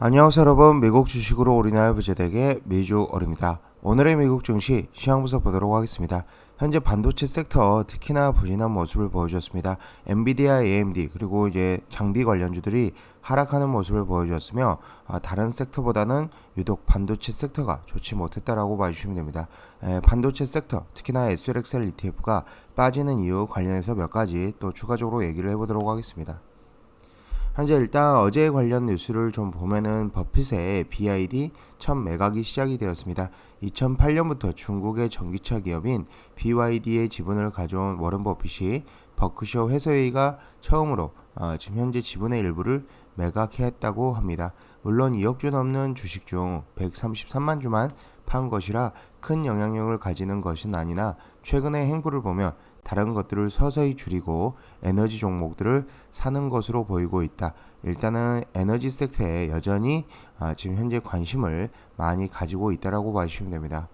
안녕하세요 여러분 미국 주식으로 올인할 부재대의 미주얼입니다. 오늘의 미국 증시 시황 분석 보도록 하겠습니다. 현재 반도체 섹터 특히나 부진한 모습을 보여줬습니다. 엔비디아, AMD 그리고 이제 장비 관련주들이 하락하는 모습을 보여주었으며 아, 다른 섹터보다는 유독 반도체 섹터가 좋지 못했다라고 봐주시면 됩니다. 에, 반도체 섹터 특히나 SLXL ETF가 빠지는 이유 관련해서 몇 가지 또 추가적으로 얘기를 해보도록 하겠습니다. 현재 일단 어제 관련 뉴스를 좀 보면은 버핏의 BID 첫 매각이 시작이 되었습니다. 2008년부터 중국의 전기차 기업인 BYD의 지분을 가져온 워런 버핏이 버크셔 회사회의가 처음으로 어, 지금 현재 지분의 일부를 매각했다고 합니다. 물론 2억 주 넘는 주식 중 133만 주만 판 것이라 큰 영향력을 가지는 것은 아니나 최근의 행보를 보면 다른 것들을 서서히 줄이고 에너지 종목들을 사는 것으로 보이고 있다. 일단은 에너지 섹터에 여전히 아, 지금 현재 관심을 많이 가지고 있다라고 봐주시면 됩니다.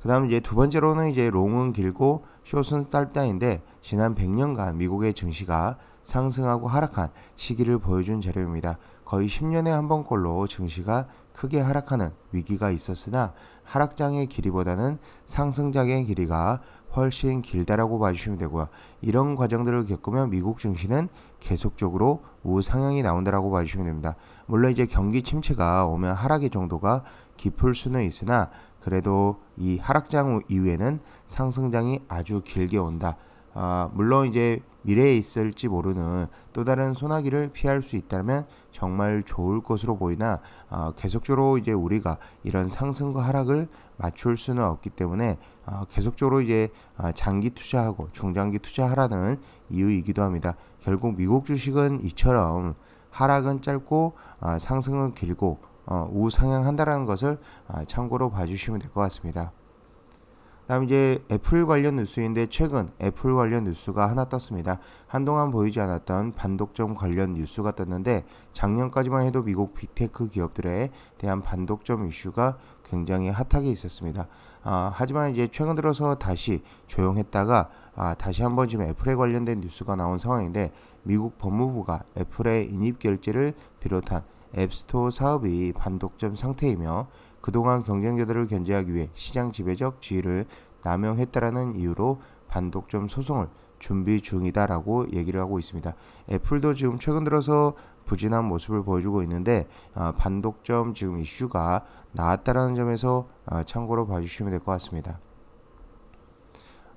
그 다음 이제 두 번째로는 이제 롱은 길고 숏은 짧다인데 지난 100년간 미국의 증시가 상승하고 하락한 시기를 보여준 자료입니다. 거의 10년에 한 번꼴로 증시가 크게 하락하는 위기가 있었으나 하락장의 길이보다는 상승장의 길이가 훨씬 길다라고 봐주시면 되고요. 이런 과정들을 겪으면 미국 증시는 계속적으로 우상향이 나온다라고 봐주시면 됩니다. 물론 이제 경기 침체가 오면 하락의 정도가 깊을 수는 있으나 그래도 이 하락장 이후에는 상승장이 아주 길게 온다. 아, 물론 이제 미래에 있을지 모르는 또 다른 소나기를 피할 수 있다면 정말 좋을 것으로 보이나 아, 계속적으로 이제 우리가 이런 상승과 하락을 맞출 수는 없기 때문에 아, 계속적으로 이제 아, 장기 투자하고 중장기 투자하라는 이유이기도 합니다. 결국 미국 주식은 이처럼 하락은 짧고 아, 상승은 길고 어, 우상향한다라는 것을 아, 참고로 봐주시면 될 것 같습니다. 다음 이제 애플 관련 뉴스인데 최근 애플 관련 뉴스가 하나 떴습니다. 한동안 보이지 않았던 반독점 관련 뉴스가 떴는데 작년까지만 해도 미국 빅테크 기업들에 대한 반독점 이슈가 굉장히 핫하게 있었습니다. 아, 하지만 이제 최근 들어서 다시 조용했다가 아, 다시 한번 지금 애플에 관련된 뉴스가 나온 상황인데 미국 법무부가 애플의 인입 결제를 비롯한 앱스토어 사업이 반독점 상태이며 그동안 경쟁자들을 견제하기 위해 시장 지배적 지위를 남용했다라는 이유로 반독점 소송을 준비 중이다라고 얘기를 하고 있습니다. 애플도 지금 최근 들어서 부진한 모습을 보여주고 있는데 어, 반독점 지금 이슈가 나왔다라는 점에서 어, 참고로 봐주시면 될 것 같습니다.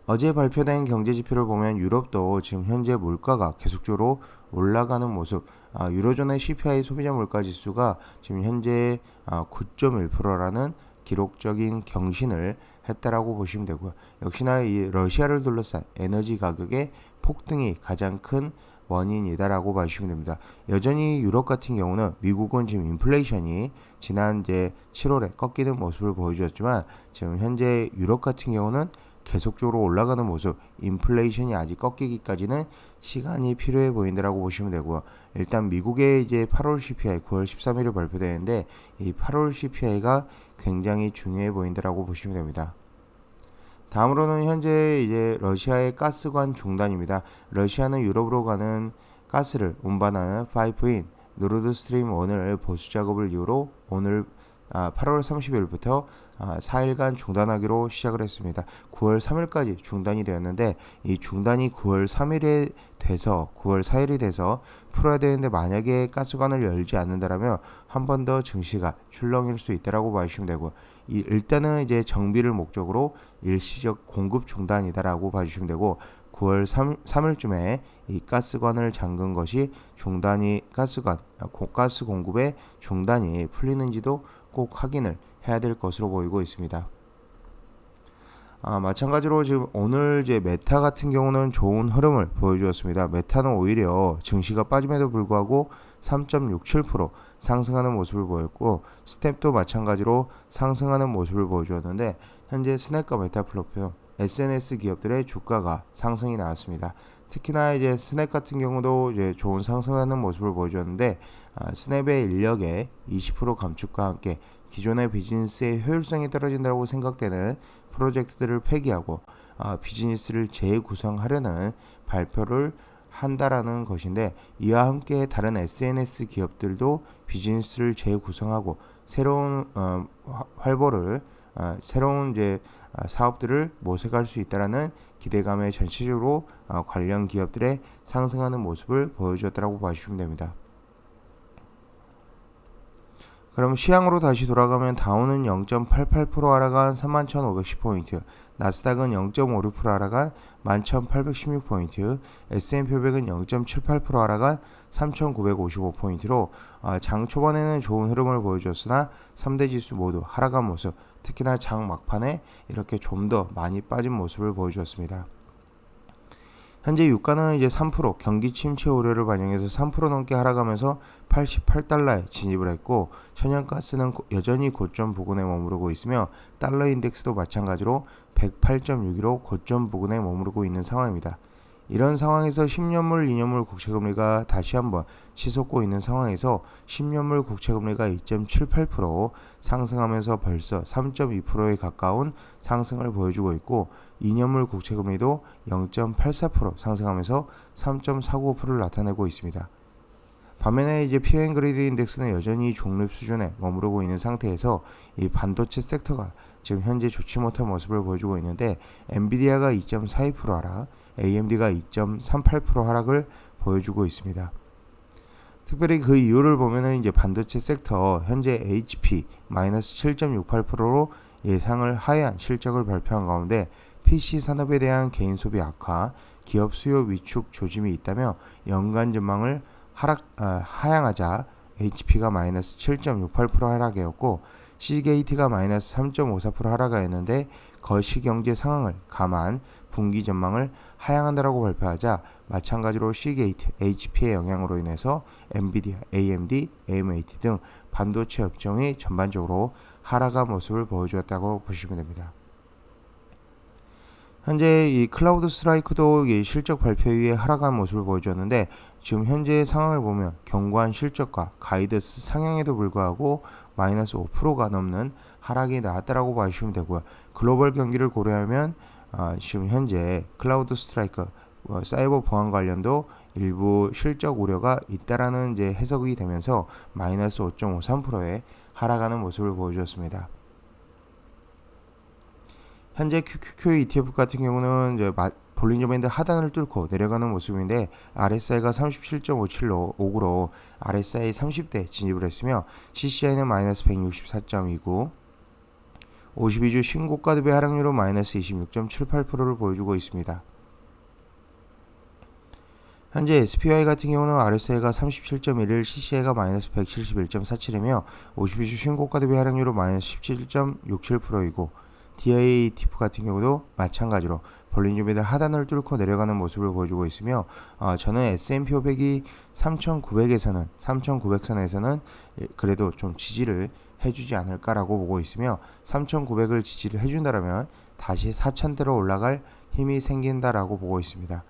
어제 발표된 경제 지표를 보면 유럽도 지금 현재 물가가 계속적으로 올라가는 모습. 아, 유로존의 CPI 소비자 물가 지수가 지금 현재 아, 9.1%라는 기록적인 경신을 했다라고 보시면 되고요. 역시나 이 러시아를 둘러싼 에너지 가격의 폭등이 가장 큰 원인이다라고 봐주시면 됩니다. 여전히 유럽 같은 경우는 미국은 지금 인플레이션이 지난 이제 7월에 꺾이는 모습을 보여주었지만 지금 현재 유럽 같은 경우는 계속적으로 올라가는 모습, 인플레이션이 아직 꺾이기까지는 시간이 필요해 보인다라고 보시면 되고요. 일단 미국의 이제 8월 CPI 9월 13일에 발표되는데 이 8월 CPI가 굉장히 중요해 보인다라고 보시면 됩니다. 다음으로는 현재 이제 러시아의 가스관 중단입니다. 러시아는 유럽으로 가는 가스를 운반하는 파이프인 노르드 스트림 1을 보수 작업을 이유로 오늘 아, 8월 30일부터 아, 4일간 중단하기로 시작을 했습니다. 9월 3일까지 중단이 되었는데 이 중단이 9월 3일에 돼서 9월 4일이 돼서 풀어야 되는데 만약에 가스관을 열지 않는다라면 한 번 더 증시가 출렁일 수 있다라고 봐주시면 되고 이 일단은 이제 정비를 목적으로 일시적 공급 중단이다라고 봐주시면 되고 9월 3, 3일쯤에 이 가스관을 잠근 것이 중단이 가스관 가스 공급의 중단이 풀리는지도 꼭 확인을 해야 될 것으로 보이고 있습니다. 아, 마찬가지로 지금 오늘 이제 메타 같은 경우는 좋은 흐름을 보여주었습니다. 메타는 오히려 증시가 빠짐에도 불구하고 3.67% 상승하는 모습을 보였고 스텝도 마찬가지로 상승하는 모습을 보여주었는데 현재 스냅과 메타플로표 SNS 기업들의 주가가 상승이 나왔습니다. 특히나 이제 스냅 같은 경우도 이제 좋은 상승하는 모습을 보여주었는데 아, 스냅의 인력의 20% 감축과 함께 기존의 비즈니스의 효율성이 떨어진다고 생각되는 프로젝트들을 폐기하고 아, 비즈니스를 재구성하려는 발표를 한다라는 것인데 이와 함께 다른 SNS 기업들도 비즈니스를 재구성하고 새로운 어, 화- 활보를 어, 새로운 이제 아, 사업들을 모색할 수 있다라는 기대감에 전체적으로 어, 관련 기업들의 상승하는 모습을 보여주었다고 봐주시면 됩니다. 그럼 시향으로 다시 돌아가면 다우는 0.88% 하락한 31,510포인트, 나스닥은 0.56% 하락한 11,816포인트, S&P 500은 0.78% 하락한 3,955포인트로 아, 장 초반에는 좋은 흐름을 보여줬으나 3대 지수 모두 하락한 모습, 특히나 장 막판에 이렇게 좀 더 많이 빠진 모습을 보여주었습니다. 현재 유가는 이제 3% 경기 침체 우려를 반영해서 3% 넘게 하락하면서 88달러에 진입을 했고 천연가스는 고- 여전히 고점 부근에 머무르고 있으며 달러 인덱스도 마찬가지로 108.6으로 고점 부근에 머무르고 있는 상황입니다. 이런 상황에서 10년물, 2년물 국채금리가 다시 한번 치솟고 있는 상황에서 10년물 국채금리가 2.78% 상승하면서 벌써 3.2%에 가까운 상승을 보여주고 있고 2년물 국채금리도 0.84% 상승하면서 3.49%를 나타내고 있습니다. 반면에 이제 피어앤 그리드 인덱스는 여전히 중립 수준에 머무르고 있는 상태에서 이 반도체 섹터가 지금 현재 좋지 못한 모습을 보여주고 있는데 엔비디아가 2.42% 하락, AMD가 2.38% 하락을 보여주고 있습니다. 특별히 그 이유를 보면은 이제 반도체 섹터 현재 HP 마이너스 7.68%로 예상을 하회한 실적을 발표한 가운데 PC 산업에 대한 개인 소비 악화, 기업 수요 위축 조짐이 있다며 연간 전망을 하락 아, 하향하자 HP가 마이너스 7.68% 하락이었고 시게이트가 마이너스 3.54% 하락하였는데 거시경제 상황을 감안 분기 전망을 하향한다라고 발표하자 마찬가지로 시게이트, HP의 영향으로 인해서 엔비디아, AMD, AMAT 등 반도체 업종이 전반적으로 하락한 모습을 보여주었다고 보시면 됩니다. 현재 이 클라우드 스트라이크도 이 실적 발표 이후에 하락한 모습을 보여주었는데 지금 현재 상황을 보면 경관 실적과 가이드스 상향에도 불구하고 마이너스 5%가 넘는 하락이 나왔다라고 봐주시면 되고요. 글로벌 경기를 고려하면 아, 지금 현재 클라우드 스트라이크 어, 사이버 보안 관련도 일부 실적 우려가 있다라는 이제 해석이 되면서 마이너스 5.53%의 하락하는 모습을 보여주었습니다. 현재 QQQ ETF 같은 경우는 이제 마, 볼린저 밴드 하단을 뚫고 내려가는 모습인데 RSI가 37.57로 5구로 RSI 30대 진입을 했으며 CCI는 마이너스 164.29 52주 신고가 대비 하락률은 마이너스 26.78%를 보여주고 있습니다. 현재 SPY 같은 경우는 RSI가 37.11, CCI가 마이너스 171.47이며 52주 신고가 대비 하락률은 마이너스 17.67%이고 DIA ETF 같은 경우도 마찬가지로 볼린저밴드 하단을 뚫고 내려가는 모습을 보여주고 있으며 어, 저는 S&P 500이 3,900에서는 3,900선에서는 그래도 좀 지지를 해주지 않을까라고 보고 있으며 3,900을 지지를 해준다라면 다시 4,000대로 올라갈 힘이 생긴다라고 보고 있습니다.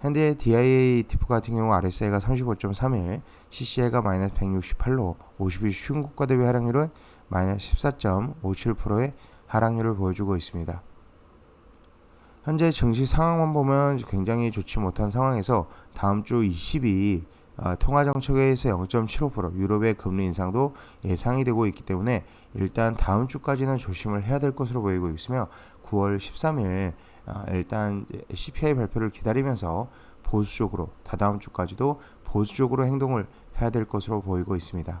현재 DIA ETF 같은 경우 RSI가 35.31, CCI가 마이너스 168로 52주 중국가 대비 하락률은 마이너스 14.57%의 하락률을 보여주고 있습니다. 현재 증시 상황만 보면 굉장히 좋지 못한 상황에서 다음 주 20이 어, 통화정책회의에서 0.75% 유럽의 금리 인상도 예상이 되고 있기 때문에 일단 다음 주까지는 조심을 해야 될 것으로 보이고 있으며 9월 13일 어, 일단 CPI 발표를 기다리면서 보수적으로 다다음 주까지도 보수적으로 행동을 해야 될 것으로 보이고 있습니다.